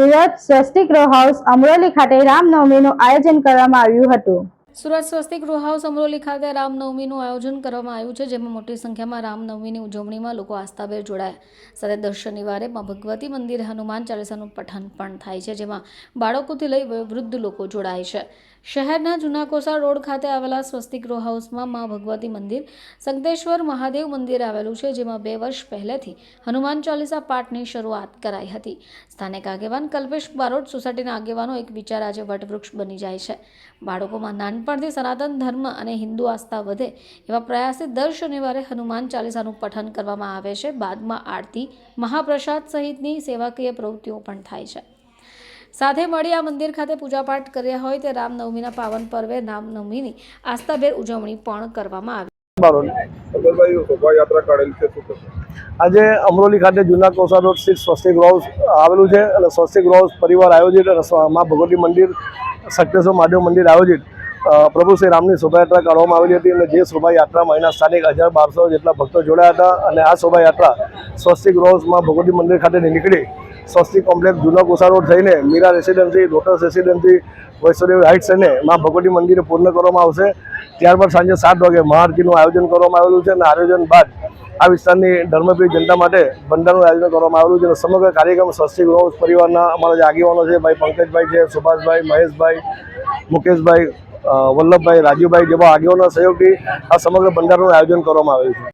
Surat Swastik row house Amroli ખાતે રામનવમીનું આયોજન કરવામાં આવ્યું હતું. સુરત સ્વસ્તિક ગૃહ હાઉસ અમરોલી ખાતે રામનવમીનું આયોજન કરવામાં આવ્યું છે, જેમાં મોટી સંખ્યામાં રામનવમીની ઉજવણીમાં લોકો આસ્થાભેર જોડાયા. સાથે દર શનિવારે માં ભગવતી મંદિરે હનુમાન ચાલીસાનું પઠન પણ થાય છે, જેમાં બાળકોથી લઈ વૃદ્ધ લોકો જોડાય છે. શહેરના જૂના કોસા રોડ ખાતે આવેલા સ્વસ્તિક રો હાઉસમાં મા ભગવતી મંદિર, સંગતેશ્વર મહાદેવ મંદિર આવેલું છે, જેમાં બે વર્ષ પહેલેથી હનુમાન ચાલીસા પાઠની શરૂઆત કરાઈ હતી. સ્થાનિક આગેવાન કલ્પેશ બારોટ સોસાયટીના આગેવાનો એક વિચાર આજે વટવૃક્ષ બની જાય છે. બાળકોમાં નાનપણથી સનાતન ધર્મ અને હિન્દુ આસ્થા વધે એવા પ્રયાસે દર શનિવારે હનુમાન ચાલીસાનું પઠન કરવામાં આવે છે. બાદમાં આરતી, મહાપ્રસાદ સહિતની સેવાકીય પ્રવૃત્તિઓ પણ થાય છે. સાથે મળી આ મંદિર ખાતે પૂજાપાઠ કર્યા હોય તે રામનવમીના પાવન પર્વે રામનવમીની આસ્થાભેર ઉજવણી પણ કરવામાં આવી. આજે અમરોલી ખાતે જૂના કોસા રોડ સ્થિત સ્વસ્તિક હાઉસ આવેલું છે અને સ્વસ્તિક હાઉસ પરિવાર આયોજિત અને મા ભગવતી મંદિર સક્તેશ્વર મહાદેવ મંદિર આયોજિત પ્રભુ શ્રી રામની શોભાયાત્રા કાઢવામાં આવેલી હતી અને જે શોભાયાત્રામાં અહીંના સ્થાનિક હજાર બારસો જેટલા ભક્તો જોડાયા હતા અને આ શોભાયાત્રા સ્વસ્તિક હાઉસમાં ભગવતી મંદિર ખાતેથી નીકળી. સ્વસ્તિક કોમ્પ્લેક્સ જૂના કોસા રોડ થઈને Meera residency lotus residency Vaishnodevi heights અને મા ભગવતી મંદિરે પૂર્ણ કરવામાં આવશે. ત્યારબાદ સાંજે સાત વાગે મહાઆરતીનું આયોજન કરવામાં આવેલું છે અને આયોજન બાદ આ વિસ્તારની ધર્મપ્રિય જનતા માટે ભંડારનું આયોજન કરવામાં આવેલું છે સમગ્ર કાર્યક્રમ સ્વસ્તિક રોજ પરિવારના અમારા જે આગેવાનો છે, ભાઈ પંકજભાઈ છે, સુભાષભાઈ, મહેશભાઈ, મુકેશભાઈ વલ્લભભાઈ, રાજુભાઈ જેવા આગેવાના સહયોગથી આ સમગ્ર ભંડારનું આયોજન કરવામાં આવ્યું છે.